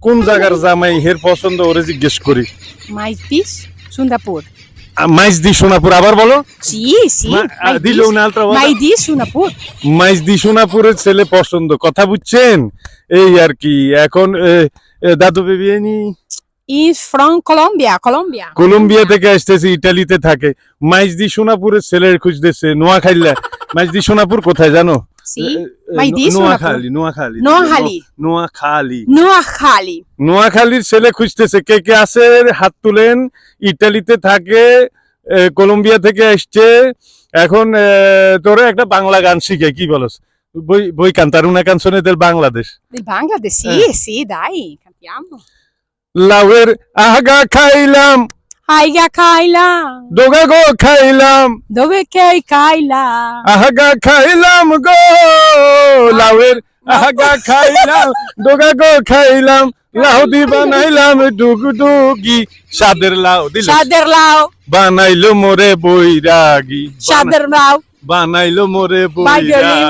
কোন জায়গার জামাই হের পছন্দ ওরে জিজ্ঞেস করি Sundapur. আ, মাইজ দি সোনাপুর আবার বলো Sim, sim. মা- আ, Mais দিল diz, না diz Sundapur. মাইজ দি সোনাপুরের ছেলে পছন্দ কথা বুঝছেন এই আর কি এখন দাদু বেবিয়ানি E from Colômbia, Colômbia. Colombia থেকে আসতেছে ইটালিতে থাকে মাইজ দি সোনাপুরের ছেলে খুঁজতেছে নোয়াখাইলা মাইজ দি সোনাপুর কোথায় জানো মাইজ দি নোয়াখালী নোয়াখালী নোয়াখালী। নোয়াখালী Noakhali. নোয়াখালীর ছেলে খুঁজতেছে কে কে আছে হাত তুলেন ইটালিতে থাকে কলম্বিয়া থেকে আসছে এখন তোরে একটা বাংলা গান শিখে কি বলস বই বই কান্তারুনা কানসনে del Bangladesh De Bangladesh, sim, Eh. sim, dai. Cantiamo. লাউয়ের আগা খাইলাম Aiga Kaila. ডোগা গো খাইলাম Dove que Kaila? আগা খাইলাম গো লাউয়ের আগা খাইলাম ডোগা গো খাইলাম লাউ দি বানাইলাম ডুগু ডুগি সাদের লাউ দিল Shader Lau. বানাইলো মোরে বৈরাগী Shader Lau. বানাইলো মোরে বৈরাগী.